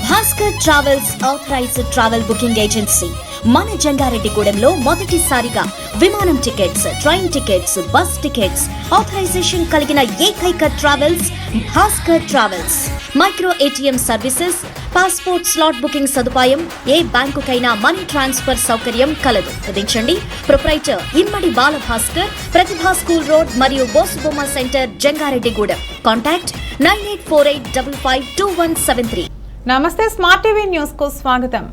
Bhaskar travels authorized travel booking agency మన జంగారెడ్డిగూడెంలో మొదటిసారిగా విమానం tickets train tickets bus tickets authorization కలిగిన ఏకైక travels Bhaskar travels micro ATM services passport slot booking సదుపాయం ఏ బ్యాంకుకైనా మనీ ట్రాన్స్ఫర్ సౌకర్యం కలదు. విధించండి proprietor Immadi Balabhaskar Pratibha school road మరియు Bosubomma center Jangareddygudem. Contact nine eight four eight double five two one seven three. నమస్తే smart TV న్యూస్కు స్వాగతం.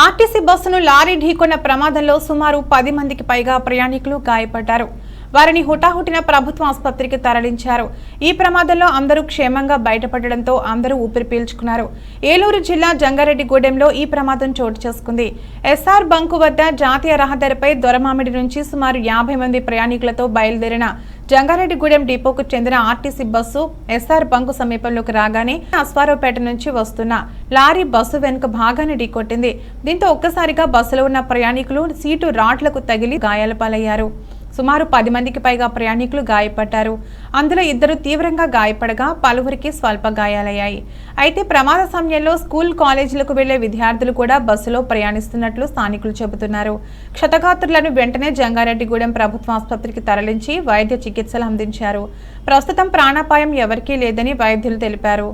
RTC బస్సును లారీ ఢీకొన్న ప్రమాదంలో సుమారు పది మందికి పైగా ప్రయాణికులు గాయపడ్డారు. వారిని హుటాహుటిన ప్రభుత్వ ఆసుపత్రికి తరలించారు. ఈ ప్రమాదంలో అందరూ క్షేమంగా బయటపడడంతో అందరూ ఊపిరి పీల్చుకున్నారు. ఏలూరు జిల్లా జంగారెడ్డిగూడెంలో ఈ ప్రమాదం చోటు చేసుకుంది. ఎస్ఆర్ బంకు వద్ద జాతీయ రహదారిపై దొరమామిడి నుంచి సుమారు యాభై మంది ప్రయాణికులతో బయలుదేరిన జంగారెడ్డిగూడెం డిపోకు చెందిన ఆర్టీసీ బస్సు ఎస్ఆర్ బంకు సమీపంలోకి రాగానే అస్వారావుపేట నుంచి వస్తున్న లారీ బస్సు వెనుక భాగాన్ని ఢీకొట్టింది. దీంతో ఒక్కసారిగా బస్సులో ఉన్న ప్రయాణికులు సీటు రాడ్లకు తగిలి గాయాల పాలయ్యారు. సుమారు పది మందికి పైగా ప్రయాణికులు గాయపడ్డారు. అందులో ఇద్దరు తీవ్రంగా గాయపడగా పలువురికి స్వల్ప గాయాలయ్యాయి. అయితే ప్రమాద సమయంలో స్కూల్ కాలేజీలకు వెళ్ళే విద్యార్థులు కూడా బస్సులో ప్రయాణిస్తున్నట్లు స్థానికులు చెబుతున్నారు. క్షతగాత్రులను వెంటనే జంగారెడ్డిగూడెం ప్రభుత్వ ఆసుపత్రికి తరలించి వైద్య చికిత్సలు అందించారు. ప్రస్తుతం ప్రాణాపాయం ఎవరికీ లేదని వైద్యులు తెలిపారు.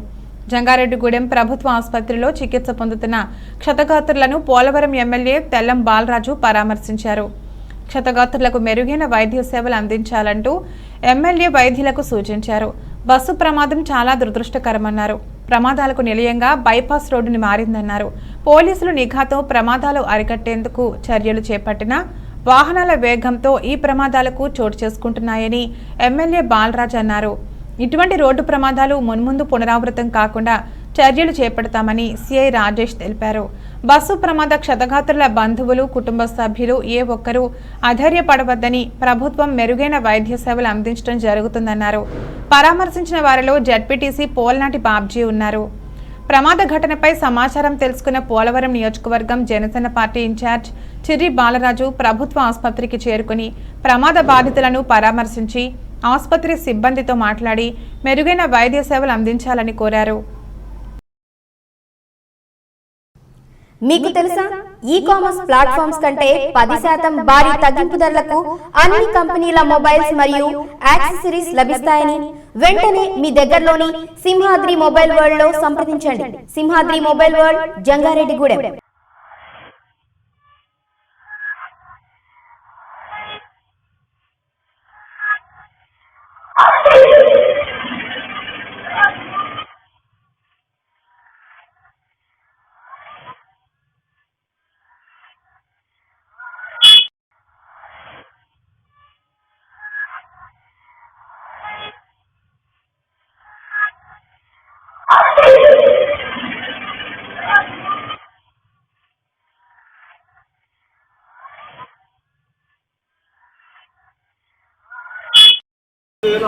జంగారెడ్డిగూడెం ప్రభుత్వ ఆసుపత్రిలో చికిత్స పొందుతున్న క్షతగాత్రులను పోలవరం ఎమ్మెల్యే తెల్లం బాలరాజు పరామర్శించారు. క్షతగాత్రులకు మెరుగైన వైద్య సేవలు అందించాలంటూ ఎమ్మెల్యే వైద్యులకు సూచించారు. బస్సు ప్రమాదం చాలా దురదృష్టకరమన్నారు. ప్రమాదాలకు నిలయంగా బైపాస్ రోడ్డుని మారిందన్నారు. పోలీసులు నిఘాతో ప్రమాదాలు అరికట్టేందుకు చర్యలు చేపట్టినా వాహనాల వేగంతో ఈ ప్రమాదాలకు చోటు చేసుకుంటున్నాయని ఎమ్మెల్యే బాలరాజ్ అన్నారు. ఇటువంటి రోడ్డు ప్రమాదాలు మున్ముందు పునరావృతం కాకుండా చర్యలు చేపడతామని సిఐ రాజేష్ తెలిపారు. బస్సు ప్రమాద క్షతగాత్రుల బంధువులు కుటుంబ సభ్యులు ఏ ఒక్కరూ అధైర్యపడవద్దని ప్రభుత్వం మెరుగైన వైద్య సేవలు అందించడం జరుగుతుందన్నారు. పరామర్శించిన వారిలో జడ్పీటీసీ పోల్నాటి బాబ్జీ ఉన్నారు. ప్రమాద ఘటనపై సమాచారం తెలుసుకున్న పోలవరం నియోజకవర్గం Janasena party in charge Chirri Balaraju ప్రభుత్వ ఆసుపత్రికి చేరుకుని ప్రమాద బాధితులను పరామర్శించి ఆసుపత్రి సిబ్బందితో మాట్లాడి మెరుగైన వైద్య సేవలు అందించాలని కోరారు. మీకు తెలుసా? ఈ కామర్స్ ప్లాట్ఫామ్స్ కంటే పది శాతం భారీ తగ్గింపు ధరలకు అన్ని కంపెనీల మొబైల్స్ మరియు యాక్సెసరీస్ లభిస్తాయని వెంటనే మీ దగ్గరలోని సింహాద్రి మొబైల్ వరల్డ్లో సంప్రదించండి. సింహాద్రి మొబైల్ వరల్డ్ జంగారెడ్డిగూడెం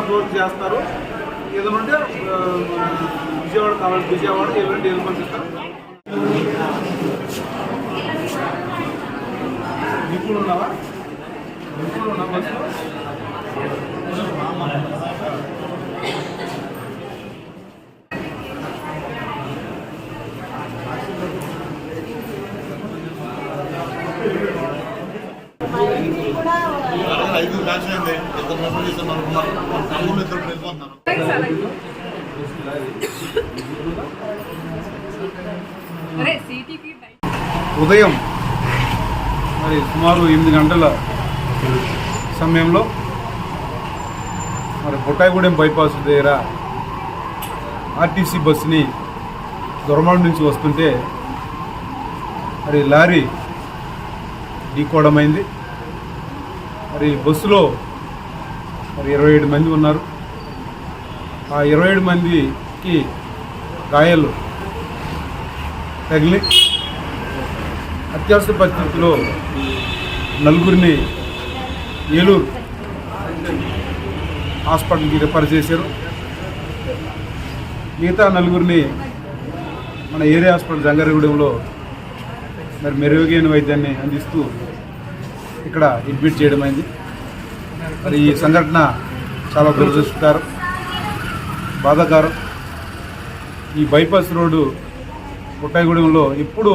ఏదైనా చేస్తారు. ఏదంటే విజయవాడ కావాలి విజయవాడ ఎల్లుండి ఏం నిపుణులు ఇప్పుడు ఉన్నావా నిపుణులు ఉన్నా బస్సులో ఐదు అయింది ఇద్దరు అనుకున్నారు. ఇద్దరు వెళ్ళిపోతున్నారు ఉదయం మరి సుమారు ఎనిమిది గంటల సమయంలో మరి బొట్టాయిగూడెం బైపాస్ దగ్గర ఆర్టీసీ బస్సుని దొరమాడు నుంచి వస్తుంటే మరి లారీ ఢీకోవడమైంది మరి బస్సులో మరి ఇరవై ఏడు మంది ఉన్నారు. ఆ ఇరవై ఏడు మందికి గాయాలు తగిలి అత్యవసర పరిస్థితుల్లో నలుగురిని ఏలూరు హాస్పిటల్కి రిఫర్ చేశారు. మిగతా నలుగురిని మన ఏరియా హాస్పిటల్ జంగారెగూడెంలో మరి మెరుగైన వైద్యాన్ని అందిస్తూ ఇక్కడ అడ్మిట్ చేయడం అయింది. మరి ఈ సంఘటన చాలా దురదృష్టకరం బాధాకరం. ఈ బైపాస్ రోడ్డు పుట్టాయిగూడెంలో ఇప్పుడు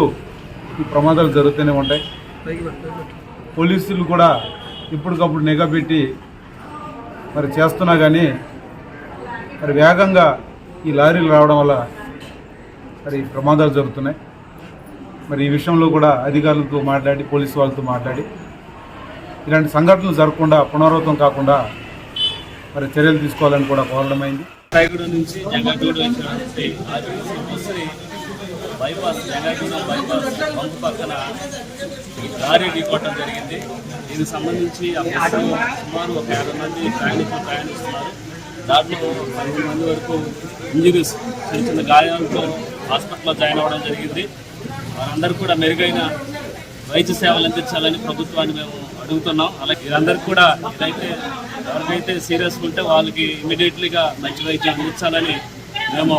ఈ ప్రమాదాలు జరుగుతూనే ఉంటాయి. పోలీసులు కూడా ఇప్పటికప్పుడు నిఘా పెట్టి మరి చేస్తున్నా కానీ మరి వేగంగా ఈ లారీలు రావడం వల్ల మరి ప్రమాదాలు జరుగుతున్నాయి. మరి ఈ విషయంలో కూడా అధికారులతో మాట్లాడి పోలీసు వాళ్ళతో మాట్లాడి ఇలాంటి సంఘటనలు జరగకుండా పునరావృతం కాకుండా మరి చర్యలు తీసుకోవాలని కూడా కోరడమైంది. రాయగూడ నుంచి జంగాగూడ వచ్చినటువంటి బైపాస్ జంగాగూడ బైపాస్ పక్కన దారి ఢీకొట్టడం జరిగింది. దీనికి సంబంధించి ఆ సుమారు ఒక యాభై మంది ప్రయాణికులు ప్రయాణిస్తున్నారు. దాంట్లో పదిహేను మంది వరకు ఇంజరీస్ చిన్న చిన్న గాయాలతో హాస్పిటల్లో జాయిన్ అవ్వడం జరిగింది. వారందరూ కూడా మెరుగైన వైద్య సేవలు అందించాలని ప్రభుత్వాన్ని మేము అడుగుతున్నాం. అలాగే వీరందరికీ కూడా ఇదైతే ఎవరికైతే సీరియస్ ఉంటే వాళ్ళకి ఇమీడియట్లీగా మంచి వైద్యం అందించాలని మేము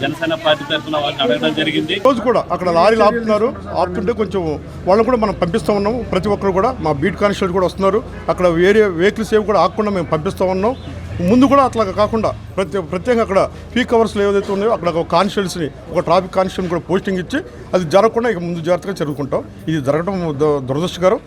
జనసేన పార్టీ తరఫున వాళ్ళని అడగడం జరిగింది. రోజు కూడా అక్కడ లారీలు ఆపుతున్నారు. ఆపుతుంటే కొంచెం వాళ్ళని కూడా మనం పంపిస్తూ ఉన్నాం. ప్రతి ఒక్కరు కూడా మా బీట్ కానిస్టేబుల్ కూడా వస్తున్నారు. అక్కడ వేరే వెహికల్స్ ఏవి కూడా ఆకుండా మేము పంపిస్తూ ఉన్నాం. ముందు కూడా అట్లా కాకుండా ప్రతి ప్రత్యేకంగా అక్కడ పీక్ అవర్స్లో ఏదైతే ఉన్నాయో అక్కడ ఒక కానిస్టేబుల్స్ని ఒక ట్రాఫిక్ కానిస్టేబుల్ కూడా పోస్టింగ్ ఇచ్చి అది జరగకుండా ఇక ముందు జాగ్రత్తగా జరుగుకుంటాం ఇది జరగడం దురదృష్టకరం.